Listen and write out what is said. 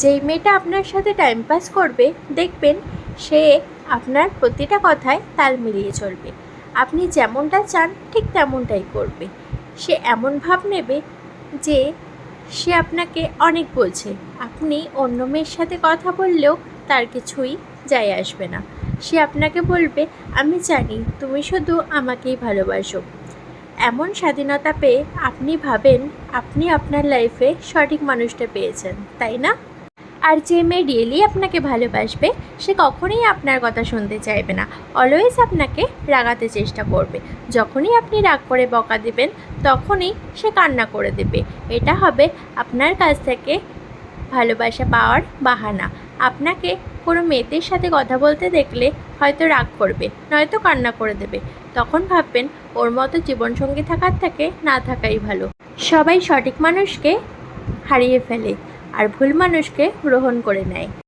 যেই মেয়েটা আপনার সাথে টাইম পাস করবে, দেখবেন সে আপনার প্রতিটা কথায় তাল মিলিয়ে চলবে। আপনি যেমনটা চান, ঠিক তেমনটাই করবে। সে এমন ভাব নেবে যে সে আপনাকে অনেক বলছে। আপনি অন্য মেয়ের সাথে কথা বললেও তার কিছুই যায় আসবে না। সে আপনাকে বলবে, আমি জানি তুমি শুধু আমাকেই ভালোবাসো। এমন স্বাধীনতা পেয়ে আপনি ভাবেন, আপনি আপনার লাইফে সঠিক মানুষটা পেয়েছেন, তাই না? আর যে মেয়ে রিয়েলি আপনাকে ভালোবাসবে, সে কখনোই আপনার কথা শুনতে চাইবে না। অলওয়েজ আপনাকে রাগাতে চেষ্টা করবে। যখনই আপনি রাগ করে বকা দেবেন, তখনই সে কান্না করে দেবে। এটা হবে আপনার কাছ থেকে ভালোবাসা পাওয়ার বাহানা। আপনাকে কোনো মেয়েদের সাথে কথা বলতে দেখলে হয়তো রাগ করবে, নয়তো কান্না করে দেবে। তখন ভাববেন, ওর মতো জীবনসঙ্গী থাকার থেকে না থাকাই ভালো। সবাই সঠিক মানুষকে হারিয়ে ফেলে। আর ভুল মানুষকে গ্রহণ করে নেয়।